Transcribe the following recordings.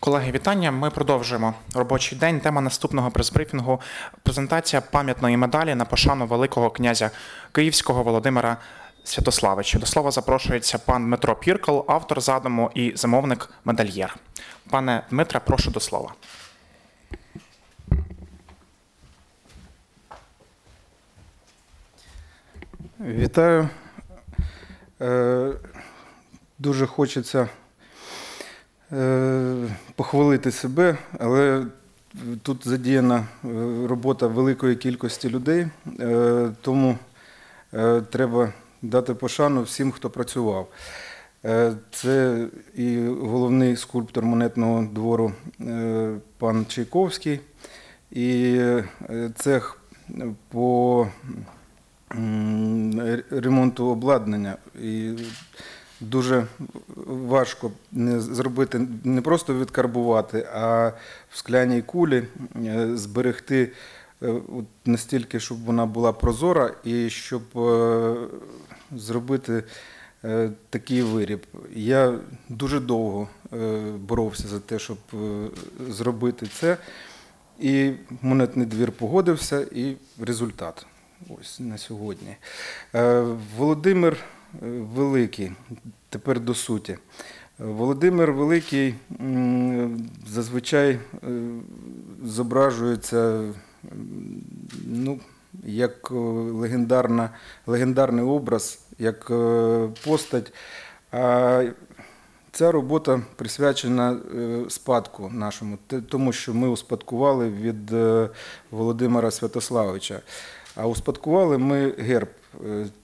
Колеги, вітання. Ми продовжуємо робочий день. Тема наступного прес-брифінгу – презентація пам'ятної медалі на пошану Великого князя Київського Володимира Святославича. До слова запрошується пан Дмитро Піркал, автор задуму і замовник медальєр. Пане Дмитре, прошу до слова. Вітаю. Е, Дуже хочеться похвалити себе, але тут задіяна е, робота великої кількості людей, е, тому е, треба дати пошану всім, хто працював. Е, Це і головний скульптор монетного двору е, пан Чайковський, і е, цех по ремонту обладнання. І дуже важко зробити, не просто відкарбувати, а в скляній кулі е, зберегти е, настільки, щоб вона була прозора, і щоб е, зробити такий виріб. Я дуже довго боровся за те, щоб зробити це. І монетний двір погодився, і результат ось на сьогодні. Володимир Великий, тепер до суті. Володимир Великий зазвичай е, зображується ну, як е, легендарна, легендарний образ, як е, постать. А Ця робота присвячена спадку нашому, тому що ми успадкували від Володимира Святославича. А успадкували ми герб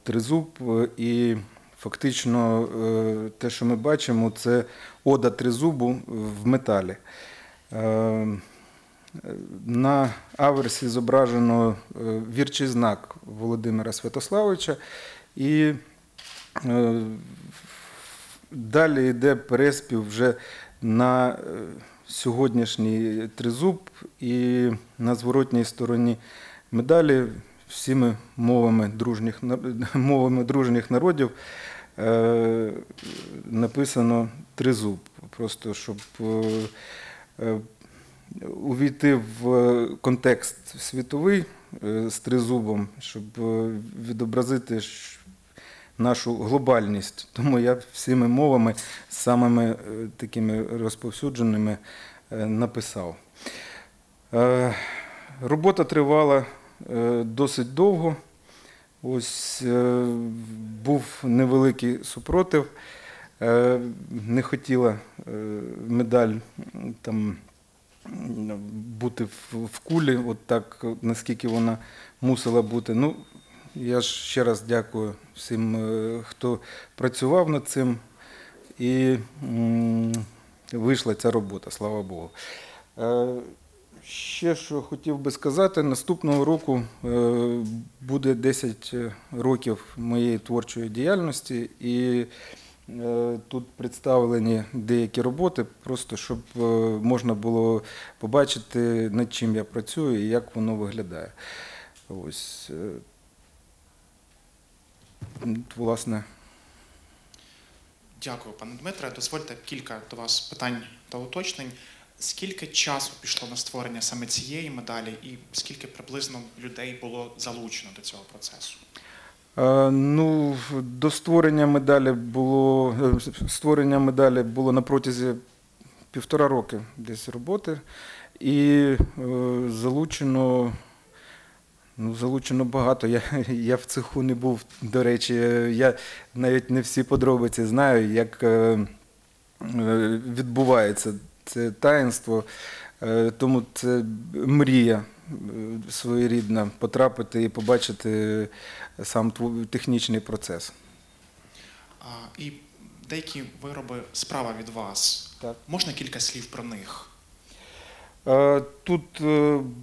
тризуб, е, і фактично е, те, що ми бачимо, це ода тризубу в металі. Е, На аверсі зображено е, вірчий знак Володимира Святославича і е, Далі йде переспів вже на е, сьогоднішній тризуб і на зворотній стороні медалі всіми мовами дружніх, мовами дружніх народів е, написано тризуб. Просто щоб е, е, увійти в контекст світовий з тризубом, щоб відобразити нашу глобальність. Тому я всіми мовами, самими такими розповсюдженими, написав. Робота тривала досить довго. Ось е, був невеликий супротив. Е, Не хотіла е, медаль там бути в, кулі, от так, наскільки вона мусила бути. Ну, я ж ще раз дякую всім, е, хто працював над цим. І вийшла ця робота, слава Богу. Е, Ще що хотів би сказати, наступного року е, буде 10 років моєї творчої діяльності, і е, тут представлені деякі роботи, просто щоб е, можна було побачити, над чим я працюю і як воно виглядає. Ось, е, власне, Дякую, пане Дмитре. Дозвольте кілька до вас питань та уточнень. Скільки часу пішло на створення саме цієї медалі, і скільки приблизно людей було залучено до цього процесу? Е, Ну, до створення медалі було е, створення медалі було на протязі півтора роки десь роботи, і е, залучено. Ну, залучено багато. Я, я в цеху не був, до речі. Я навіть не всі подробиці знаю, як е, е, відбувається це таїнство. Е, Тому це мрія е, своєрідна потрапити і побачити сам технічний процес. А, і деякі вироби справа від вас. Так. Можна кілька слів про них? Е, Тут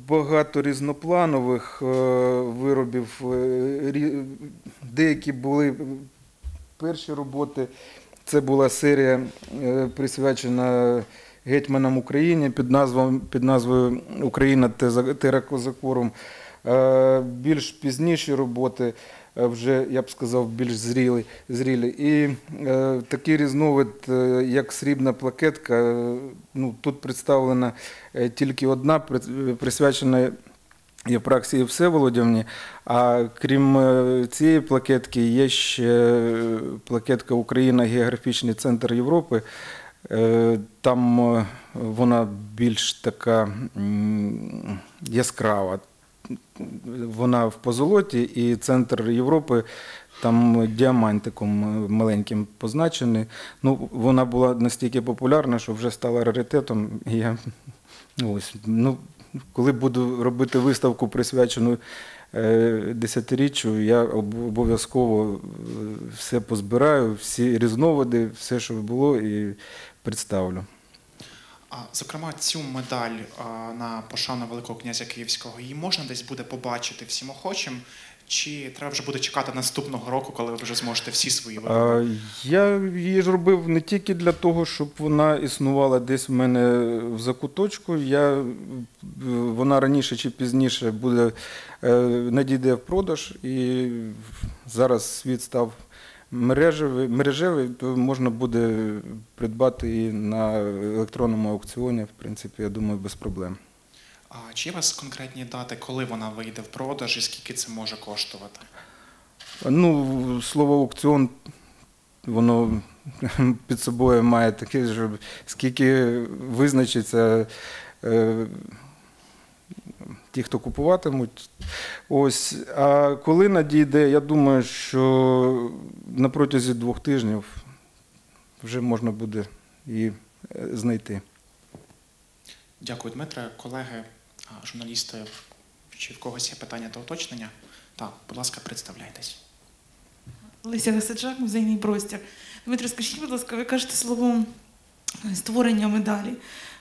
багато різнопланових виробів. Деякі були перші роботи. Це була серія присвячена гетьманам України під назвою, під назвою Україна Теракозакорум. Е, Більш пізніші роботи, е, вже, я б сказав, більш зрілі. зрілі. І е, такий різновид, е, як срібна плакетка, ну, тут представлена тільки одна, присвячена Євпраксії Всеволодівні. А крім цієї плакетки, є ще плакетка Україна Географічний центр Європи. Е, Там е, вона більш така яскрава. Вона в позолоті, і центр Європи там діамантиком е, маленьким позначений. Ну, вона була настільки популярна, що вже стала раритетом. Я ось, ну, коли буду робити виставку, присвячену десятиріччю, я обов'язково е, все позбираю, всі різновиди, все, що було, і представлю. Зокрема, цю медаль на пошану Великого князя Київського її можна десь буде побачити всім охочим, чи треба вже буде чекати наступного року, коли ви вже зможете всі свої вироби? Я її ж робив не тільки для того, щоб вона існувала десь в мене в закуточку. Я, е, вона раніше чи пізніше буде е, надійде в продаж, і зараз світ став мережевий, мережевий, то можна буде придбати її на електронному аукціоні, в принципі, я думаю, без проблем. А чи є у вас конкретні дати, коли вона вийде в продаж і скільки це може коштувати? Ну, слово аукціон, воно під собою має таке, що скільки визначиться е, ті, хто купуватимуть. Ось. А коли надійде, я думаю, що на протязі двох тижнів вже можна буде її е, знайти. Дякую, Дмитре. Колеги, журналісти, чи в когось є питання та уточнення? Так, будь ласка, представляйтесь. Леся Гасаджак, музейний простір. Дмитро, скажіть, будь ласка, ви кажете словом е, створення медалі.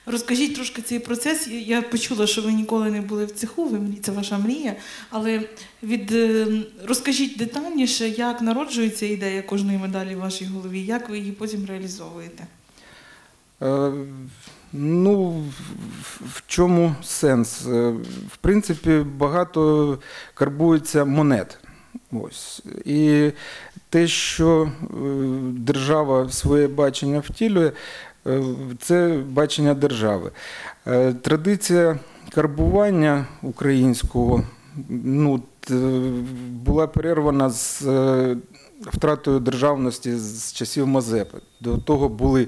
Розкажіть трошки цей процес. Я- почула, що ви ніколи не були в цеху, ви мрі- це ваша мрія. Але від, е, розкажіть детальніше, як народжується ідея кожної медалі в вашій голові, як ви її потім реалізовуєте. Е, Ну, в- чому сенс? Е, В принципі, багато карбується монет. Ось. І те, що е, держава своє бачення втілює, е, це бачення держави. Традиція карбування українського ну, була перервана з втратою державності з часів Мазепи. До того були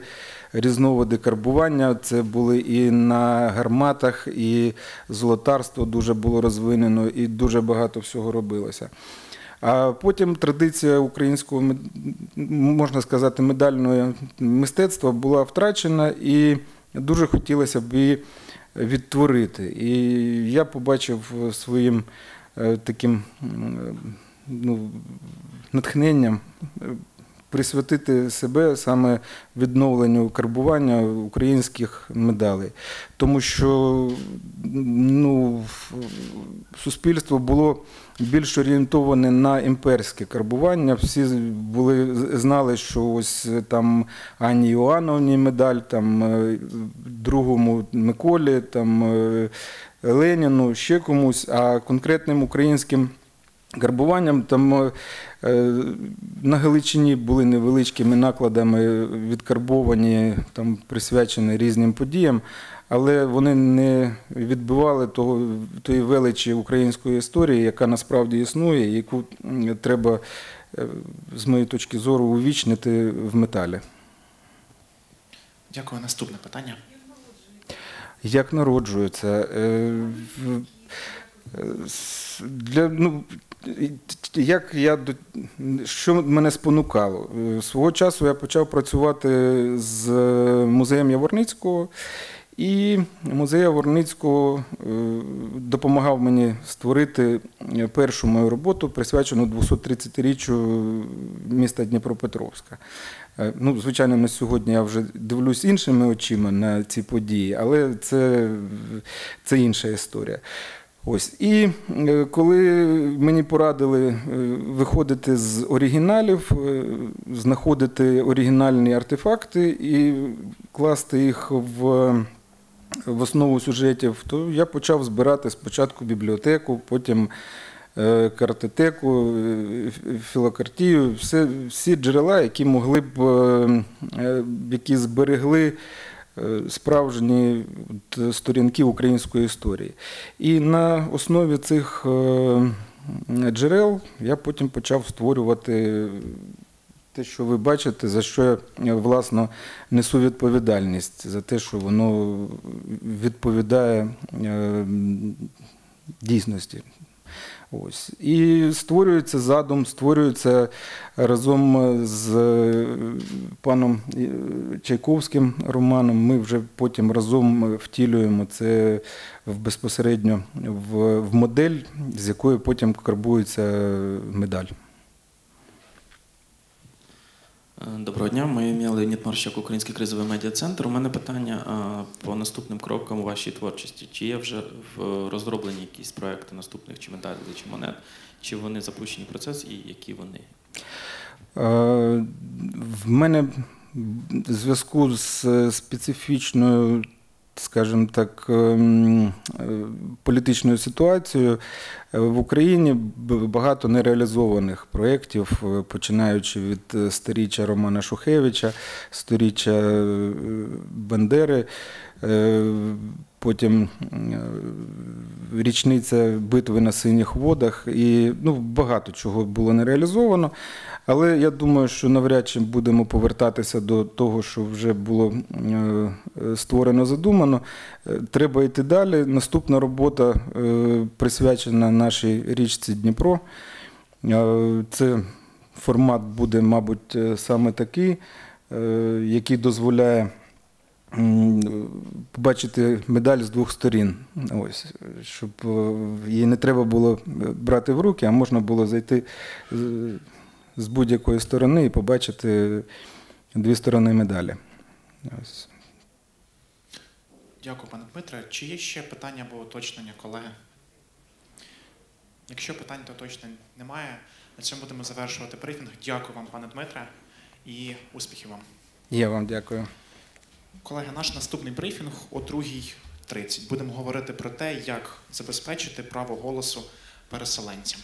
різновиди карбування. Це були і на гарматах, і золотарство дуже було розвинено, і дуже багато всього робилося. А потім традиція українського можна сказати, медального мистецтва була втрачена, і дуже хотілося б її відтворити. І я побачив своїм е, таким ну, натхненням е, присвятити себе саме відновленню карбування українських медалей. Тому що ну, суспільство було більш орієнтоване на імперське карбування. Всі були, знали, що ось там Ані Іоанновні медаль, там е, другому Миколі, там е, Леніну, ще комусь, а конкретним українським Карбуванням там е, на Галичині були невеличкими накладами відкарбовані, там присвячені різним подіям, але вони не відбивали того, тої величі української історії, яка насправді існує, яку треба, е, з моєї точки зору, увічнити в металі. Дякую. Наступне питання. Як народжується? В- е, Для, ну, як я, що мене спонукало? Е, Свого часу я почав працювати з музеєм Яворницького, і музей Яворницького е, допомагав мені створити е, першу мою роботу, присвячену 230-річчю міста Дніпропетровська. Е, Ну, звичайно, на сьогодні я вже дивлюсь іншими очима на ці події, але це, це інша історія. Ось. І е, коли мені порадили е, виходити з оригіналів, е, знаходити оригінальні артефакти і класти їх в в основу сюжетів, то я почав збирати спочатку бібліотеку, потім картотеку, філокартію, все, всі джерела, які могли б, які зберегли справжні сторінки української історії. І на основі цих е, джерел я потім почав створювати те, що ви бачите, за що я е, власно несу відповідальність, за те, що воно відповідає е, дійсності. Ось. І створюється задум, створюється разом з е, паном е, Чайковським Романом. Ми вже потім разом втілюємо це в безпосередньо в модель, з якої потім карбується медаль. Е, Доброго дня, моє ім'я Леонід Марщак, Український кризовий медіа-центр. У мене питання по наступним крокам у вашій творчості. Чи є вже в розроблені якісь проекти наступних чи медалей, чи монет, чи вони запущені в процес і які вони? Е, В мене в зв'язку з специфічною, скажімо так, ем, е, політичною ситуацією е, в Україні багато нереалізованих проєктів, е, починаючи від сторіччя Романа Шухевича, сторіччя Бандери. Потім е, річниця битви на синіх водах, і ну, багато чого було не реалізовано. Але я думаю, що навряд чи будемо повертатися до того, що вже було е, створено, задумано. Е, Треба йти далі. Наступна робота присвячена нашій річці Дніпро. Це формат буде, мабуть, саме такий, який дозволяє побачити медаль з двох сторін. Ось, щоб е, її не треба було е, брати в руки, а можна було зайти з- з будь-якої сторони і побачити дві сторони медалі. Ось. Дякую, пане Дмитре. Чи є ще питання або уточнення, колеги? Якщо питань та уточнень немає, на цьому будемо завершувати брифінг. Дякую вам, пане Дмитре, і успіхів вам. Я вам дякую. Колеги, наш наступний брифінг о 2.30. Будемо говорити про те, як забезпечити право голосу переселенцям.